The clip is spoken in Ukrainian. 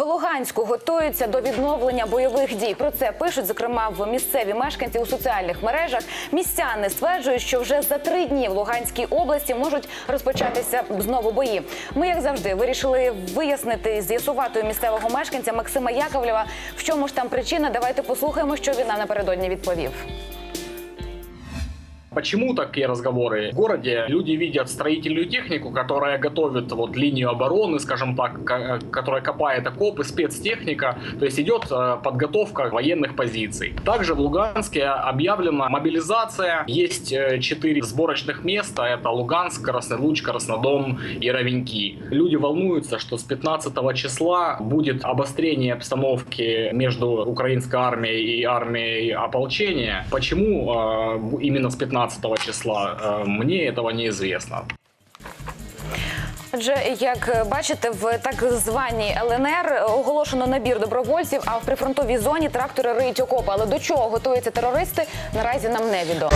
Луганську готуються до відновлення бойових дій. Про це пишуть зокрема в місцеві мешканці у соціальних мережах. Містяни стверджують, що вже за три дні в Луганській області можуть розпочатися знову бої. Ми, як завжди, вирішили вияснити з'ясувати у місцевого мешканця Максима Яковлєва, в чому ж там причина. Давайте послухаємо, що він нам напередодні відповів. Почему такие разговоры? В городе люди видят строительную технику, которая готовит вот линию обороны, скажем так, ка- которая копает окопы, спецтехника, то есть идет э, подготовка военных позиций. Также в Луганске объявлена мобилизация. Есть э, четыре сборочных места. Это Луганск, Красный Луч, Краснодом и Равеньки. Люди волнуются, что с 15 числа будет обострение обстановки между украинской армией и армией ополчения. Почему э, именно с 15 числа, э, мне этого неизвестно. Отже, як бачите, в так званій ЛНР оголошено набір добровольців, а в прифронтовій зоні трактори риють окопи. Але до чого готуються терористи, наразі нам невідомо.